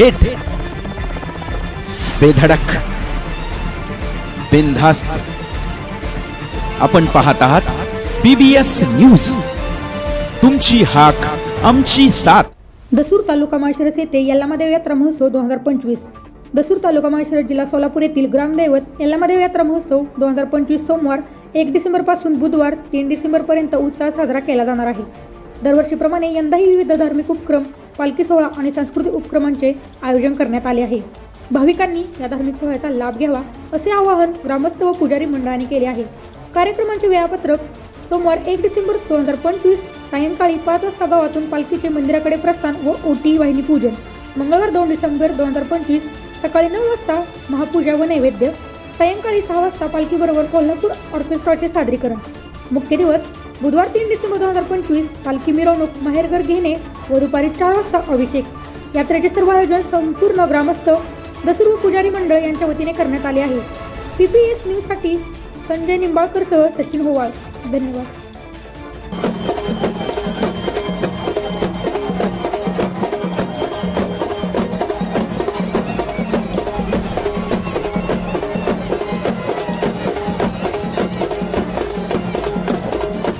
थेट बेधडक। बिनधास्त। आपण पाहत आहात पीबीएस न्यूज. तुमची हाक आमची साथ. दसूर तालुका माळशिरस येथे यल्लामादेव यात्रा महोत्सव दोन हजार पंचवीस. दसूर तालुका माळशिरस जिल्हा सोलापूर येथील ग्रामदैवत यल्लामादेव यात्रा महोत्सव दोन हजार पंचवीस सोमवार एक डिसेंबरपासून बुधवार तीन डिसेंबर पर्यंत उत्साह साजरा केला जाणार आहे. दरवर्षीप्रमाणे यंदाही विविध धार्मिक उपक्रम पालखी सोहळा आणि सांस्कृतिक उपक्रमांचे आयोजन करण्यात आले आहे. भाविकांनी या धार्मिक सोहळ्याचा लाभ घ्यावा असे आवाहन ग्रामस्थ व पुजारी मंडळाने केले आहे. कार्यक्रमांचे वेळापत्रक सोमवार एक डिसेंबर दोन हजार पंचवीस सायंकाळी पाच वाजता गावातून पालखीचे मंदिराकडे प्रस्थान व ओटी वाहिनी पूजन. मंगळवार दोन डिसेंबर दोन हजार पंचवीस सकाळी नऊ वाजता महापूजा व नैवेद्य. सायंकाळी सहा वाजता पालखीबरोबर कोल्हापूर ऑर्केस्ट्राचे सादरीकरण. मुख्य दिवस बुधवार तीन डिसेंबर दोन हजार पंचवीस पालखी मिरवणूक माहेरघर घेणे व दुपारी चार वाजता अभिषेक. यात्रेचे सर्व आयोजन संपूर्ण ग्रामस्थ दसूर पुजारी मंडळ यांच्या वतीने करण्यात आले आहे. एस न्यूजसाठी संजय निंबाळकरसह सचिन होवाळ धन्यवाद.